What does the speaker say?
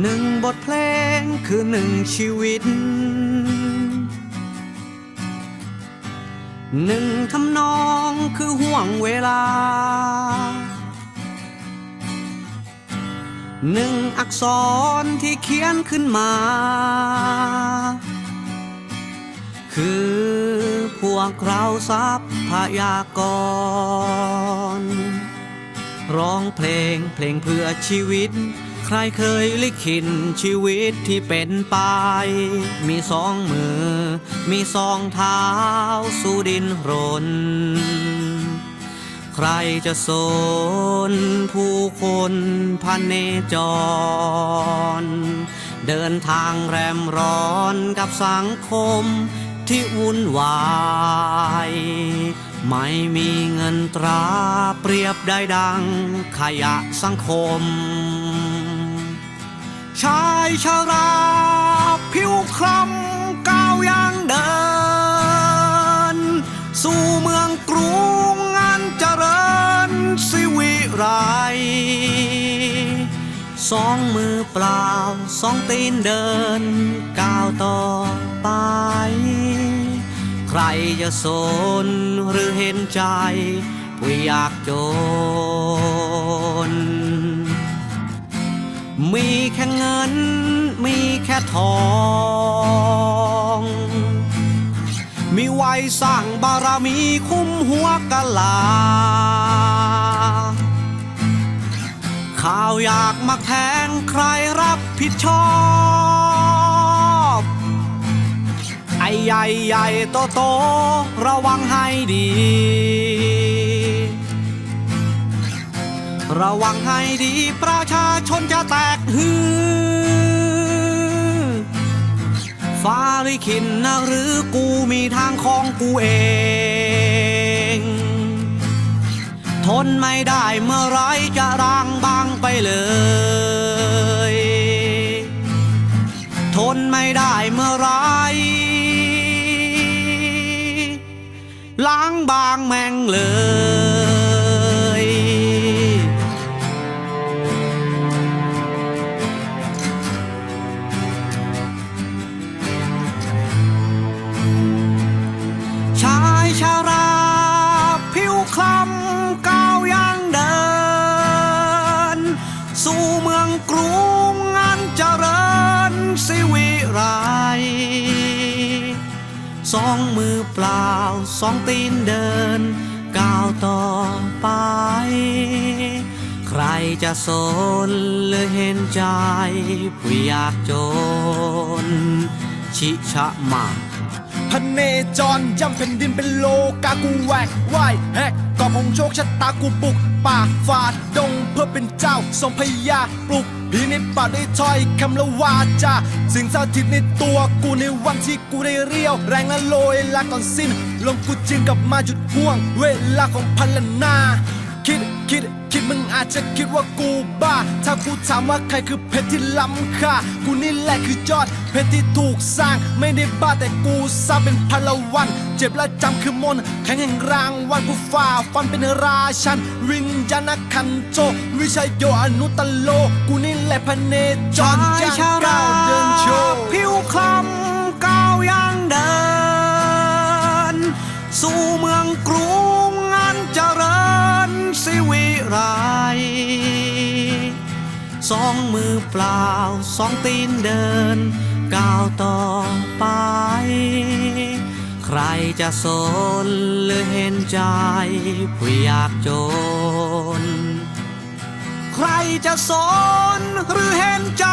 หนึ่งบทเพลงคือหนึ่งชีวิต หนึ่งทำนองคือห่วงเวลา หนึ่งอักษรที่เขียนขึ้นมา คือพวกเราทรัพยากร ร้องเพลงเพลงเพื่อชีวิต ใครเคยลิขิตชีวิตที่เป็นไป มีสองมือ มีสองเท้า สู่ดินรน ใครจะสนผู้คนพันเนจร เดินทางแรมร้อนกับสังคมที่วุ่นวายไม่มีเงินตราเปรียบได้ดังขยะสังคม ชายชาราผิวคล้ำก้าวย่างเดิน สู่เมืองกรุงอันเจริญสิวิไรสองมือเปล่าสองตีนเดิน ก้าวต่อไป ใครจะสนหรือเห็นใจผู้อยากจน มีแค่เงิน มีแค่ทอง มีไว้สร้างบารมีคุ้มหัวกะลา ข่าวอยากมาแทงใครรับผิดชอบไอ้ใหญ่ใหญ่โตโตระวังให้ดี ระวังให้ดีประชาชนจะแตกฮือฟ้าลิขินนะหรือกูมีทางของกูเอง ทนไม่ได้เมื่อไรจะร่างบางไปเลย ทนไม่ได้เมื่อไร สองมือเปล่า สองตีนเดิน ก้าวต่อไป ใครจะสนหรือเห็นใจผู้อยากจน ชิชะมา พเนจรย่ำแผ่นดินเป็นโลกากูแหวกว่ายแฮกกอบของโชคชะตากูบุกป่าฝาดดงเพื่อเป็นเจ้าทรงพยาปลุกพีนิดปาได้ถ้อยคำละวาจาสิ่งสถิตในตัวกูในวันที่กูได้เรียว แรงและโลยลาก่อนสิ้นลมกูจึงกลับมาหยุดห่วง เวลาของพันละนา คิดคิด อาจจะคิดว่ากูบ้า ถ้ากูถามว่าใครคือเพชรที่ล้ำค่า กูนี่แหละคือยอด เพชรที่ถูกสร้าง ไม่ได้บ้าแต่กูสร้างเป็นพลวัน เจ็บและจำคือมนต์แข็งแห่งรางวันกูฝ่าฟันเป็นราชัน วิญญาณคันโจ วิชัยโยอนุตโล กูนี่แหละพเนจชารยย่างชาก้าราวเดินโชว์ผิวคล้ำก้าวย่างเดิน สู่เมืองกรุง สองมือเปล่า สองตีนเดิน ก้าวต่อไป ใครจะสนหรือเห็นใจผู้อยากจน ใครจะสนหรือเห็นใจ